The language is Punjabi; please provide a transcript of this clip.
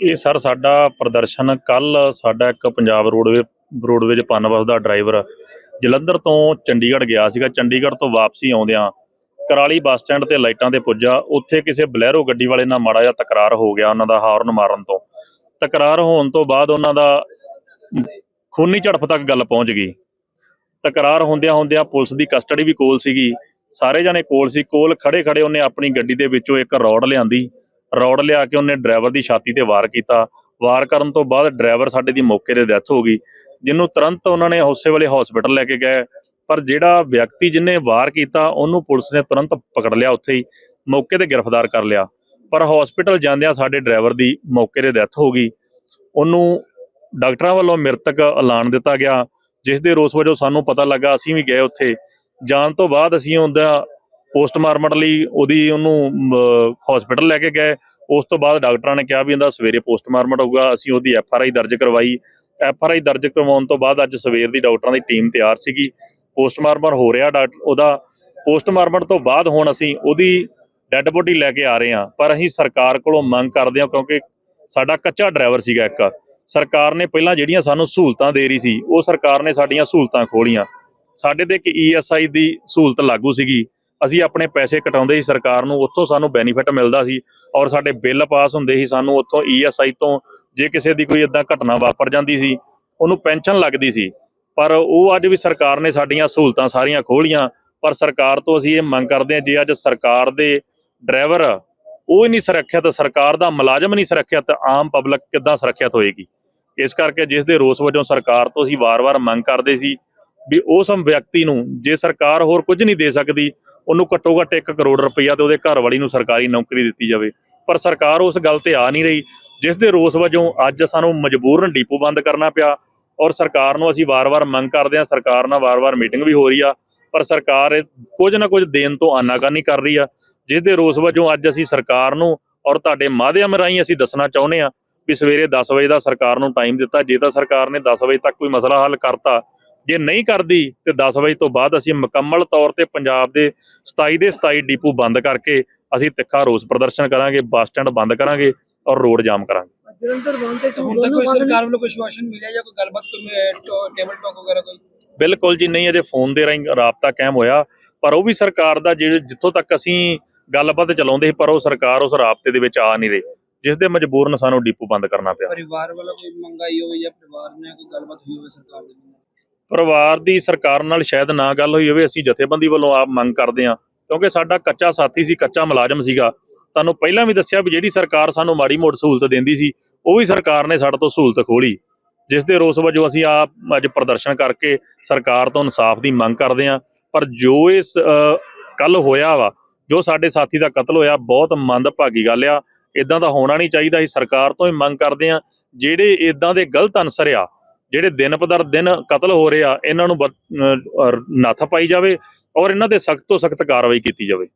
ਇਹ ਸਰ ਸਾਡਾ ਪ੍ਰਦਰਸ਼ਨ ਕੱਲ ਸਾਡਾ ਇੱਕ ਪੰਜਾਬ ਰੋਡਵੇ ਰੋਡਵੇਜ ਪਨਬਸ ਦਾ ਡਰਾਈਵਰ ਜਲੰਧਰ ਤੋਂ ਚੰਡੀਗੜ੍ਹ ਗਿਆ ਸੀਗਾ। ਚੰਡੀਗੜ੍ਹ ਤੋਂ ਵਾਪਸੀ ਆਉਂਦਿਆਂ ਕਰਾਲੀ ਬੱਸ ਸਟੈਂਡ ਤੇ ਲਾਈਟਾਂ ਤੇ ਪੁੱਜਾ। ਉੱਥੇ ਕਿਸੇ ਬਲੈਰੋ ਗੱਡੀ ਵਾਲੇ ਨਾਲ ਮਾੜਾ ਜਿਹਾ ਤਕਰਾਰ ਹੋ ਗਿਆ ਉਹਨਾਂ ਦਾ ਹਾਰਨ ਮਾਰਨ ਤੋਂ। ਤਕਰਾਰ ਹੋਣ ਤੋਂ ਬਾਅਦ ਉਹਨਾਂ ਦਾ ਖੂਨੀ ਝੜਪ ਤੱਕ ਗੱਲ ਪਹੁੰਚ ਗਈ। ਤਕਰਾਰ ਹੁੰਦਿਆਂ ਹੁੰਦਿਆਂ ਪੁਲਿਸ ਦੀ ਕਸਟਡੀ ਵੀ ਕੋਲ ਸੀਗੀ। ਸਾਰੇ ਜਣੇ ਕੋਲ ਸੀ। ਕੋਲ ਖੜੇ ਖੜੇ ਉਹਨੇ ਆਪਣੀ ਗੱਡੀ ਦੇ ਵਿੱਚੋਂ ਇੱਕ ਰੋਡ ਲਿਆਂਦੀ। ਰੌੜ ਲਿਆ ਕੇ ਉਹਨੇ ਡਰਾਈਵਰ ਦੀ ਛਾਤੀ ਤੇ ਵਾਰ ਕੀਤਾ। ਵਾਰ ਕਰਨ ਤੋਂ ਬਾਅਦ ਡਰਾਈਵਰ ਸਾਡੇ ਦੀ ਮੌਕੇ ਤੇ ਡੈਥ ਹੋ ਗਈ, ਜਿਹਨੂੰ ਤੁਰੰਤ ਉਹਨਾਂ ਨੇ ਉਸੇ ਵਾਲੇ ਹਸਪੀਟਲ ਲੈ ਕੇ ਗਏ। ਪਰ ਜਿਹੜਾ ਵਿਅਕਤੀ ਜਿਹਨੇ ਵਾਰ ਕੀਤਾ, ਉਹਨੂੰ ਪੁਲਿਸ ਨੇ ਤੁਰੰਤ ਪਕੜ ਲਿਆ ਉੱਥੇ ਹੀ, ਮੌਕੇ ਤੇ ਗ੍ਰਿਫਤਾਰ ਕਰ ਲਿਆ। ਪਰ ਹਸਪੀਟਲ ਜਾਂਦਿਆਂ ਸਾਡੇ ਡਰਾਈਵਰ ਦੀ ਮੌਕੇ ਤੇ ਡੈਥ ਹੋ ਗਈ। ਉਹਨੂੰ ਡਾਕਟਰਾਂ ਵੱਲੋਂ ਮ੍ਰਿਤਕ ਐਲਾਨ ਦਿੱਤਾ ਗਿਆ, ਜਿਸ ਦੇ ਰੋਸ ਵਜੋਂ ਸਾਨੂੰ ਪਤਾ ਲੱਗਾ ਅਸੀਂ ਵੀ ਗਏ ਉੱਥੇ। ਜਾਣ ਤੋਂ ਬਾਅਦ ਅਸੀਂ ਉਹਦਾ ਪੋਸਟਮਾਰਟਮ ਲਈ ਉਹਦੀ ਉਹਨੂੰ ਹਸਪੀਟਲ ਲੈ ਕੇ ਗਏ। ਉਸ ਤੋਂ ਬਾਅਦ ਡਾਕਟਰਾਂ ਨੇ ਕਿਹਾ ਵੀ ਇਹਦਾ ਸਵੇਰੇ ਪੋਸਟਮਾਰਟਮ ਹੋਊਗਾ। ਅਸੀਂ ਉਹਦੀ ਐਫ ਆਰ ਆਈ ਦਰਜ ਕਰਵਾਈ। ਐਫ ਆਰ ਆਈ ਦਰਜ ਕਰਵਾਉਣ ਤੋਂ ਬਾਅਦ ਅੱਜ ਸਵੇਰ ਦੀ ਡਾਕਟਰਾਂ ਦੀ ਟੀਮ ਤਿਆਰ ਸੀਗੀ। ਪੋਸਟਮਾਰਟਮ ਹੋ ਰਿਹਾ ਡਾਕਟਰ ਉਹਦਾ ਪੋਸਟਮਾਰਟਮ ਤੋਂ ਬਾਅਦ ਹੁਣ ਅਸੀਂ ਉਹਦੀ ਡੈੱਡ ਬੋਡੀ ਲੈ ਕੇ ਆ ਰਹੇ ਹਾਂ। ਪਰ ਅਸੀਂ ਸਰਕਾਰ ਕੋਲੋਂ ਮੰਗ ਕਰਦੇ ਹਾਂ ਕਿਉਂਕਿ ਸਾਡਾ ਕੱਚਾ ਡਰਾਈਵਰ ਸੀਗਾ ਇੱਕ। ਸਰਕਾਰ ਨੇ ਪਹਿਲਾਂ ਜਿਹੜੀਆਂ ਸਾਨੂੰ ਸਹੂਲਤਾਂ ਦੇ ਰਹੀ ਸੀ, ਉਹ ਸਰਕਾਰ ਨੇ ਸਾਡੀਆਂ ਸਹੂਲਤਾਂ ਖੋਲੀਆਂ ਸਾਡੇ ਤੇ ਇੱਕ ਈਐਸਆਈ ਦੀ ਸਹੂਲਤ ਲਾਗੂ ਸੀਗੀ। ਅਸੀਂ ਆਪਣੇ ਪੈਸੇ ਕਟਾਉਂਦੇ ਸੀ ਸਰਕਾਰ ਨੂੰ, ਉੱਥੋਂ ਸਾਨੂੰ ਬੈਨੀਫਿਟ ਮਿਲਦਾ ਸੀ ਔਰ ਸਾਡੇ ਬਿੱਲ ਪਾਸ ਹੁੰਦੇ ਸੀ ਸਾਨੂੰ ਉੱਥੋਂ ਈਐਸਆਈ ਤੋਂ, ਜੇ ਕਿਸੇ ਦੀ ਕੋਈ ਇਦਾਂ ਘਟਨਾ ਵਾਪਰ ਜਾਂਦੀ ਸੀ, ਉਹਨੂੰ ਪੈਨਸ਼ਨ ਲੱਗਦੀ ਸੀ। ਪਰ ਉਹ ਅੱਜ ਵੀ ਸਰਕਾਰ ਨੇ ਸਾਡੀਆਂ ਸਹੂਲਤਾਂ ਸਾਰੀਆਂ ਖੋਲੀਆਂ ਪਰ ਸਰਕਾਰ ਤੋਂ ਅਸੀਂ ਇਹ ਮੰਗ ਕਰਦੇ ਹਾਂ, ਜੇ ਅੱਜ ਸਰਕਾਰ ਦੇ ਡਰਾਈਵਰ ਉਹ ਹੀ ਨਹੀਂ ਸੁਰੱਖਿਅਤ, ਸਰਕਾਰ ਦਾ ਮੁਲਾਜ਼ਮ ਨਹੀਂ ਸੁਰੱਖਿਅਤ, ਆਮ ਪਬਲਿਕ ਕਿੱਦਾਂ ਸੁਰੱਖਿਅਤ ਹੋਏਗੀ? ਇਸ ਕਰਕੇ ਜਿਸ ਦੇ ਰੋਸ ਵਜੋਂ ਸਰਕਾਰ ਤੋਂ ਅਸੀਂ ਵਾਰ-ਵਾਰ ਮੰਗ ਕਰਦੇ ਸੀ ਵੀ ਉਸ ਵਿਅਕਤੀ ਨੂੰ ਜੇ ਸਰਕਾਰ ਹੋਰ ਕੁਝ ਨਹੀਂ ਦੇ ਸਕਦੀ, ਉਹਨੂੰ ਘੱਟੋ ਘੱਟ 1 ਕਰੋੜ ਰੁਪਈਆ ਤੇ ਉਹਦੇ ਘਰ ਵਾਲੀ ਨੂੰ ਸਰਕਾਰੀ ਨੌਕਰੀ ਦਿੱਤੀ ਜਾਵੇ। ਪਰ ਸਰਕਾਰ ਉਸ ਗੱਲ ਤੇ ਆ ਨਹੀਂ ਰਹੀ, ਜਿਸ ਦੇ ਰੋਸ ਵਜੋਂ ਅੱਜ ਸਾਨੂੰ ਮਜਬੂਰਨ ਡੀਪੂ ਬੰਦ ਕਰਨਾ ਪਿਆ ਔਰ ਸਰਕਾਰ ਨੂੰ ਅਸੀਂ ਵਾਰ-ਵਾਰ ਮੰਗ ਕਰਦੇ ਹਾਂ, ਸਰਕਾਰ ਨਾਲ ਵਾਰ-ਵਾਰ ਮੀਟਿੰਗ ਵੀ ਹੋ ਰਹੀ ਆ, ਪਰ ਸਰਕਾਰ ਇਹ ਕੁਝ ਨਾ ਕੁਝ ਦੇਣ ਤੋਂ ਆਨਾਕਾਨੀ ਕਰ ਰਹੀ ਆ, ਜਿਸ ਦੇ ਰੋਸ ਵਜੋਂ ਅੱਜ ਅਸੀਂ ਸਰਕਾਰ ਨੂੰ ਔਰ ਤੁਹਾਡੇ ਮਾਧਿਅਮ ਰਾਹੀਂ ਅਸੀਂ ਦੱਸਣਾ ਚਾਹੁੰਦੇ ਆ ਵੀ ਸਵੇਰੇ 10 ਵਜੇ ਦਾ ਸਰਕਾਰ ਨੂੰ ਟਾਈਮ ਦਿੱਤਾ, ਜੇ ਤਾਂ ਸਰਕਾਰ ਨੇ 10 ਵਜੇ ਤੱਕ ਕੋਈ ਮਸਲਾ ਹੱਲ ਕਰਤਾ ਜੇ ਨਹੀਂ ਕਰਦੀ ਤੇ 10 ਵਜੇ ਤੋਂ ਬਾਅਦ ਅਸੀਂ ਮੁਕੰਮਲ ਤੌਰ ਤੇ ਪੰਜਾਬ ਦੇ 27 ਦੇ 27 ਡਿਪੂ ਬੰਦ ਕਰਕੇ ਅਸੀਂ ਤਿੱਖਾ ਰੋਸ ਪ੍ਰਦਰਸ਼ਨ ਕਰਾਂਗੇ ਬੱਸ ਸਟੈਂਡ ਬੰਦ ਕਰਾਂਗੇ ਔਰ ਰੋਡ ਜਾਮ ਕਰਾਂਗੇ। ਜਲੰਧਰ ਬੰਦ ਤੇ ਹੁਣ ਤੱਕ ਕੋਈ ਸਰਕਾਰ ਵੱਲੋਂ ਕੋਈ ਸ਼ਵਾਸ਼ਨ ਮਿਲਿਆ ਜਾਂ ਕੋਈ ਗੱਲਬਾਤ ਕੋਈ ਟੇਬਲ ਟਾਕ ਵਗੈਰਾ ਕੋਈ? ਬਿਲਕੁਲ ਜੀ ਨਹੀਂ ਅਜੇ ਫੋਨ ਦੇ ਰਾਹੀਂ ਰਾਬਤਾ ਕਾਇਮ ਹੋਇਆ ਪਰ ਉਹ ਵੀ ਸਰਕਾਰ ਦਾ ਜਿਹੜੇ ਜਿੱਥੋਂ ਤੱਕ ਅਸੀਂ ਗੱਲਬਾਤ ਚਲਾਉਂਦੇ ਸੀ ਪਰ ਉਹ ਸਰਕਾਰ ਉਸ ਰਾਬਤੇ ਦੇ ਵਿੱਚ ਆ ਨਹੀਂ ਰਹੀ ਜਿਸ ਦੇ ਮਜਬੂਰਨ ਸਾਨੂੰ ਡਿਪੂ ਬੰਦ ਕਰਨਾ ਪਿਆ। ਪਰਿਵਾਰ ਵੱਲੋਂ ਕੋਈ ਮੰਗਾਈ ਹੋਵੇ ਜਾਂ ਪਰਿਵਾਰ ਨਾਲ ਕੋਈ ਗੱਲਬਾਤ ਹੋਈ ਹੋਵੇ ਸਰਕਾਰ ਦੇ ਨਾਲ? ਪਰਿਵਾਰ ਦੀ ਸਰਕਾਰ ਨਾਲ ਸ਼ਾਇਦ ਨਾ ਗੱਲ ਹੋਈ ਹੋਵੇ, ਅਸੀਂ ਜਥੇਬੰਦੀ ਵੱਲੋਂ ਆਪ ਮੰਗ ਕਰਦੇ ਹਾਂ, ਕਿਉਂਕਿ ਸਾਡਾ ਕੱਚਾ ਸਾਥੀ ਸੀ, ਕੱਚਾ ਮੁਲਾਜ਼ਮ ਸੀਗਾ। ਤੁਹਾਨੂੰ ਪਹਿਲਾਂ ਵੀ ਦੱਸਿਆ ਵੀ ਜਿਹੜੀ ਸਰਕਾਰ ਸਾਨੂੰ ਮਾੜੀ ਮੋੜ ਸਹੂਲਤ ਦਿੰਦੀ ਸੀ, ਉਹ ਵੀ ਸਰਕਾਰ ਨੇ ਸਾਡੇ ਤੋਂ ਸਹੂਲਤ ਖੋਲੀ ਜਿਸ ਦੇ ਰੋਸ ਵਜੋਂ ਅਸੀਂ ਆਪ ਅੱਜ ਪ੍ਰਦਰਸ਼ਨ ਕਰਕੇ ਸਰਕਾਰ ਤੋਂ ਇਨਸਾਫ ਦੀ ਮੰਗ ਕਰਦੇ ਹਾਂ। ਪਰ ਜੋ ਇਸ ਕੱਲ ਹੋਇਆ ਵਾ, ਜੋ ਸਾਡੇ ਸਾਥੀ ਦਾ ਕਤਲ ਹੋਇਆ, ਬਹੁਤ ਮੰਦਭਾਗੀ ਗੱਲ ਆ। ਇਦਾਂ ਦਾ ਹੋਣਾ ਨਹੀਂ ਚਾਹੀਦਾ, ਅਸੀਂ ਸਰਕਾਰ ਤੋਂ ਹੀ ਮੰਗ ਕਰਦੇ ਹਾਂ। ਜਿਹੜੇ ਇਦਾਂ ਦੇ ਗਲਤ ਅਨਸਰ ਆ ਜਿਹੜੇ ਦਿਨ ਪਦਰ ਦਿਨ ਕਤਲ ਹੋ ਰਹੇ ਆ, ਇਹਨਾਂ ਨੂੰ ਬ- ਨੱਥ ਪਾਈ ਜਾਵੇ ਔਰ ਇਹਨਾਂ ਤੇ ਸਖਤ ਤੋਂ ਸਖਤ ਕਾਰਵਾਈ ਕੀਤੀ ਜਾਵੇ।